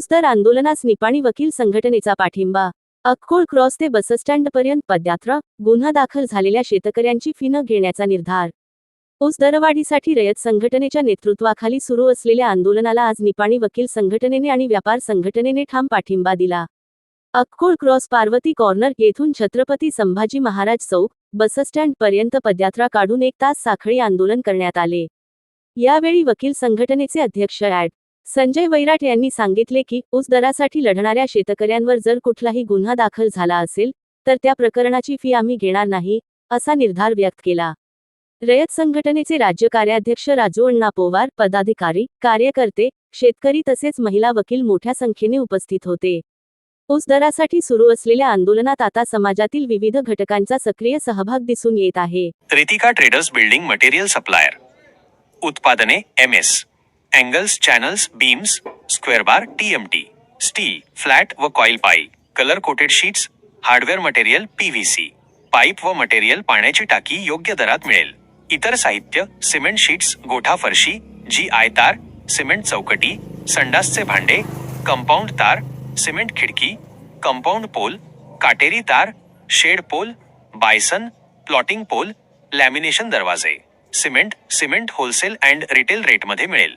ऊस आंदोलनास निपाणी वकील संघटनेचा पाठिंबा. अक्कोळ क्रॉस ते बसस्टँडपर्यंत पदयात्रा गुन्हा दाखल झालेल्या शेतकऱ्यांची फी न घेण्याचा निर्धार. ऊस दरवाढीसाठी रयत संघटनेच्या नेतृत्वाखाली सुरू असलेल्या आंदोलनाला आज निपाणी वकील संघटनेने आणि व्यापार संघटनेने ठाम पाठिंबा दिला. अक्कोळ क्रॉस पार्वती कॉर्नर येथून छत्रपती संभाजी महाराज चौक बसस्टँड पर्यंत पदयात्रा काढून एक तास साखळी आंदोलन करण्यात आले. यावेळी वकील संघटनेचे अध्यक्ष ॲड. संजय वैराट यांनी सांगितले की ऊस दरासाठी लढणाऱ्या शेतकऱ्यांवर जर कुठलाही गुन्हा दाखल झाला असेल तर त्या प्रकरणाची फी आम्ही घेणार नाही असा निर्धार व्यक्त केला. रयत संघटनेचे राज्य कार्याध्यक्ष राजू अण्णा पोवार पदाधिकारी कार्यकर्ते शेतकरी तसेच महिला वकील मोठ्या संख्येने उपस्थित होते. ऊस दरासाठी सुरू असलेल्या आंदोलनात आता समाजातील विविध घटकांचा सक्रिय सहभाग दिसून येत आहे. Ritika traders building material supplier. उत्पादने M S. Angles channels beams square bar TMT steel flat व coil pipe colour coated sheets hardware material PVC pipe व मटेरियल पाण्याची टाकी योग्य दरात मिळेल. इतर साहित्य सिमेंट शीट्स गोठा फरशी जी आय तार सिमेंट चौकटी संडासचे भांडे कंपाऊंड तार सिमेंट खिडकी कंपाऊंड पोल काटेरी तार shed pole bison plotting pole lamination दरवाजे cement cement wholesale and retail रेटमध्ये मिळेल.